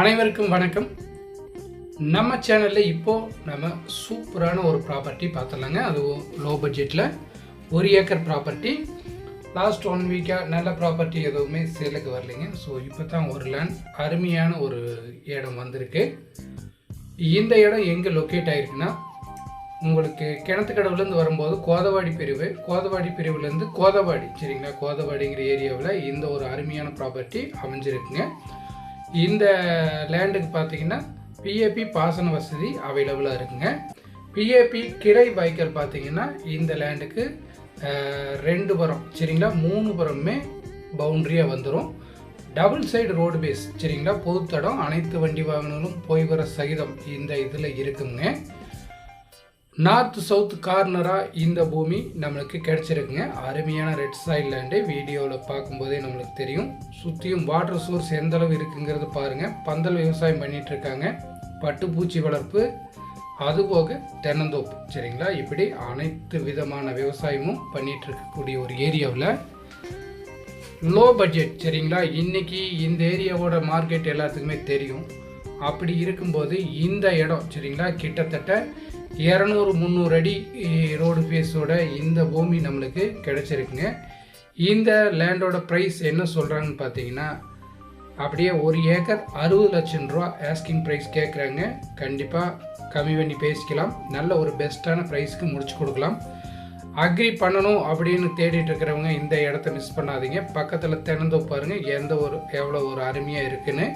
அனைவருக்கும் வணக்கம். நம்ம சேனலில் இப்போது நம்ம சூப்பரான ஒரு ப்ராப்பர்ட்டி பார்த்துடலாங்க அதுவும் லோ பட்ஜெட்டில் ஒரு ஏக்கர் ப்ராப்பர்ட்டி லாஸ்ட் ஒன் வீக்காக நல்ல ப்ராப்பர்ட்டி எதுவுமே சேலுக்கு வரலைங்க. ஸோ இப்போ தான் ஒரு லேண்ட் அருமையான ஒரு இடம் வந்திருக்கு. இந்த இடம் எங்கே லொக்கேட் ஆகிருக்குன்னா உங்களுக்கு கிணத்துக்கடவுலேருந்து வரும்போது கோதவாடி பிரிவு. கோதவாடி பிரிவுலேருந்து கோதவாடி சரிங்களா? கோதவாடிங்கிற ஏரியாவில் இந்த ஒரு அருமையான ப்ராப்பர்ட்டி அமைஞ்சிருக்குங்க. இந்த லேண்டுக்கு பார்த்தீங்கன்னா பிஏபி பாசன வசதி அவைலபிளாக இருக்குங்க. பிஏபி கிளை வாய்க்கால் பார்த்தீங்கன்னா இந்த லேண்டுக்கு ரெண்டு புறம் சரிங்களா? மூணு புறமே பவுண்ட்ரியாக வந்துடும் டபுள் சைடு ரோடு பேஸ் சரிங்களா? பொதுத்தடம் அனைத்து வண்டி வாகனங்களும் போய் வர சகிதம் இந்த இதில் இருக்குங்க. நார்த் சவுத் கார்னராக இந்த பூமி நம்மளுக்கு கிடச்சிருக்குங்க. அருமையான ரெட் சாயில் லேண்டு வீடியோவில் பார்க்கும்போதே நம்மளுக்கு தெரியும். சுற்றியும் வாட்டர் சோர்ஸ் எந்த அளவு இருக்குங்கிறது பாருங்கள் பந்தல் விவசாயம் பண்ணிகிட்ருக்காங்க இருக்காங்க. பட்டுப்பூச்சி வளர்ப்பு அதுபோக தென்னந்தோப்பு. சரிங்களா? இப்படி அனைத்து விதமான விவசாயமும் பண்ணிகிட்ருக்கக்கூடிய ஒரு ஏரியாவில். லோ பட்ஜெட் சரிங்களா? இன்னைக்கு இந்த ஏரியாவோட மார்க்கெட் எல்லாத்துக்குமே தெரியும். அப்படி இருக்கும்போது இந்த இடம் சரிங்களா? கிட்டத்தட்ட இரநூறு முந்நூறு அடி ரோடு ஃபேஸோட இந்த பூமி நம்மளுக்கு கிடச்சிருக்குங்க. இந்த லேண்டோட ப்ரைஸ் என்ன சொல்கிறாங்கன்னு பார்த்தீங்கன்னா அப்படியே ஒரு ஏக்கர் அறுபது லட்சம் ரூபா ஆஸ்கிங் ப்ரைஸ் கேட்குறாங்க. கண்டிப்பாக கம்மி பண்ணி பேசிக்கலாம். நல்ல ஒரு பெஸ்ட்டான ப்ரைஸ்க்கு முடிச்சு கொடுக்கலாம். அக்ரி பண்ணணும் அப்படின்னு தேடிட்டு இருக்கிறவங்க இந்த இடத்த மிஸ் பண்ணாதீங்க. பக்கத்தில் திறந்து பாருங்க எந்த ஒரு எவ்வளோ ஒரு அருமையாக இருக்குன்னு.